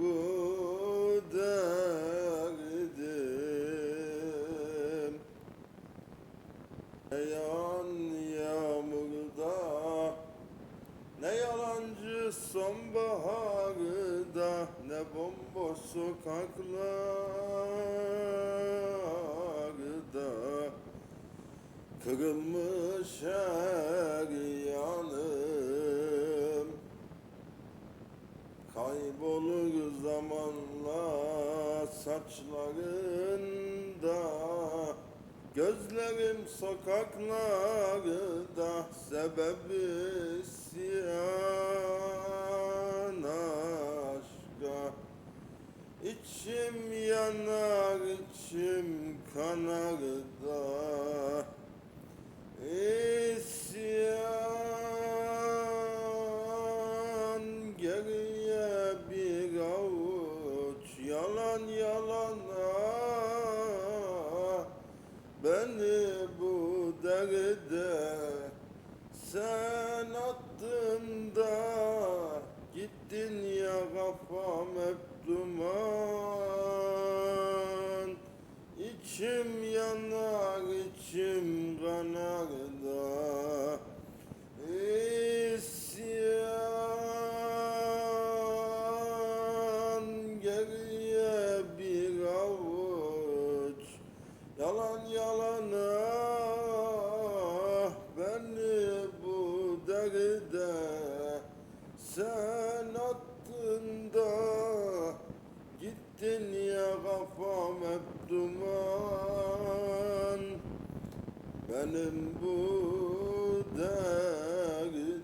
Bu derdim Ne yağan yağmurda Ne yalancı sonbaharda Ne bomboş sokaklarda. Kırılmış her yanım Kaybolur zamanla saçlarında Gözlerim sokaklarda Sebebi isyan aşka. İçim yanar, içim kanar da. İsyan geriye beni bu derde sen attın da gittin ya kafam hep duman. İçim yanar içim benim bu derdim.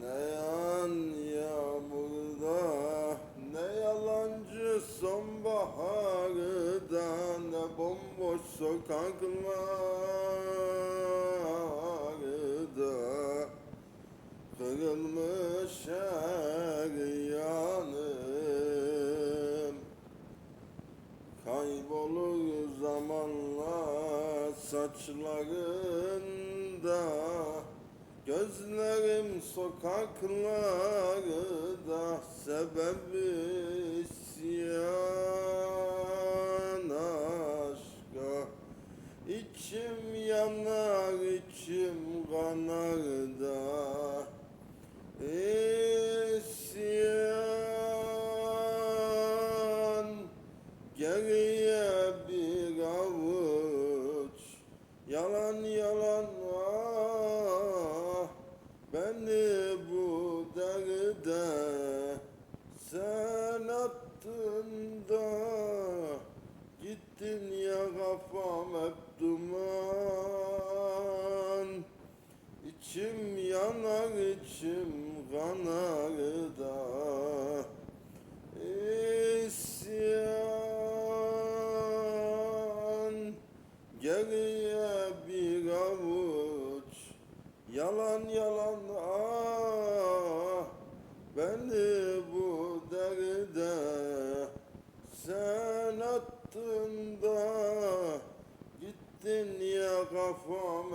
Ne yan yağmurda ne yalancı sonbaharda ne bomboş sokaklarda. Kırılmış her yanım Kaybolur zamanla saçlarında. Gözlerim sokaklarda. Sebebi isyan Geriye bir avuç. Yalan yalan ah. Beni bu derde Sen attın da Gittin ya kafam hep duman. İçim yanar içim kanar da İsyan Geriye bir avuç. Yalan yalan ah. Beni bu derde Sen attın da Gittin ya kafam